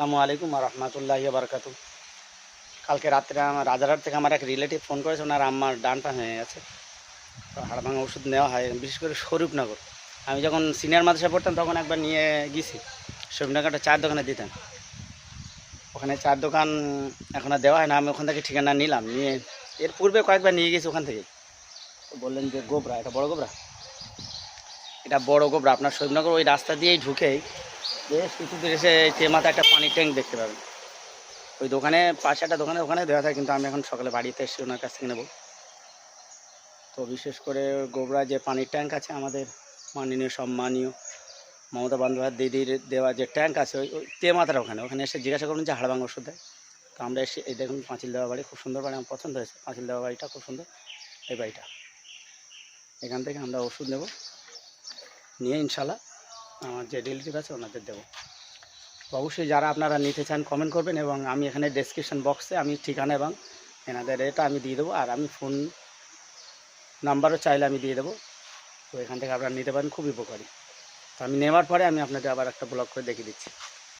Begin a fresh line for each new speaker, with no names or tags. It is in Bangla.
আসসালামু আলাইকুম রহমতুল্লাহ বারকাত কালকে রাত্রে আমার রাজারহাট থেকে আমার এক রিলেটিভ ফোন করেছে, ওনার আম্মার ডান পা হয়ে গেছে। তো হাড় ভাঙা ওষুধ নেওয়া হয়, বিশেষ করে স্বরূপনগর। আমি যখন সিনিয়র মাদ্রাসায় পড়তাম, তখন একবার নিয়ে গেছি। স্বরূপনগরটা চার দোকানে দিতাম ওখানে চার দোকান এখন দেওয়া হয় না, আমি ওখান থেকে ঠিকানা নিলাম, নিয়ে এর পূর্বে কয়েকবার নিয়ে গেছি ওখান থেকে। বললেন যে গোবরা, এটা বড় গোবরা? এটা বড় গোবরা, আপনার শহীদনগর ওই রাস্তা দিয়েই ঢুকেই বেশ কিছু দূর এসে তেমাতে একটা পানির ট্যাঙ্ক দেখতে পাবেন। ওই দোকানে, পাশে একটা দোকানে, ওখানে দেওয়া থাকে, কিন্তু আমি এখন সকালে বাড়িতে এসে ওনার কাছ থেকে নেব। তো বিশেষ করে গোবরা যে পানির ট্যাঙ্ক আছে আমাদের, মাননীয়, সম্মানীয় মমতা বন্দ্যোপাধ্যায় দিদির দেওয়া যে ট্যাঙ্ক আছে, ওই ওই তে তেমাতার ওখানে। ওখানে এসে জিজ্ঞাসা করুন যে হাড়ভাঙ ওষুধ দেয়। তো আমরা এসে, এই দেখুন পাঁচিল দেওয়া বাড়ি, খুব সুন্দর বাড়ি, আমার পছন্দ হয়েছে। পাঁচিল দেওয়া বাড়িটা খুব সুন্দর, এই বাড়িটা। এখান থেকে আমরা ওষুধ নেব। নিয়ে ইনশাল্লাহ আমার যে রিলেটিভ আছে ওনাদের দেবো। অবশ্যই যারা আপনারা নিতে চান কমেন্ট করবেন এবং আমি এখানে ডেসক্রিপশন বক্সে আমি ঠিকানা এবং এনাদের এটা আমি দিয়ে দেবো। আর আমি ফোন নাম্বারও চাইলে আমি দিয়ে দেবো। তো এখান থেকে আপনারা নিতে পারেন খুব উপকারী। তো আমি নেওয়ার পরে আমি আপনাদের আবার একটা ব্লগ করে দেখিয়ে দিচ্ছি।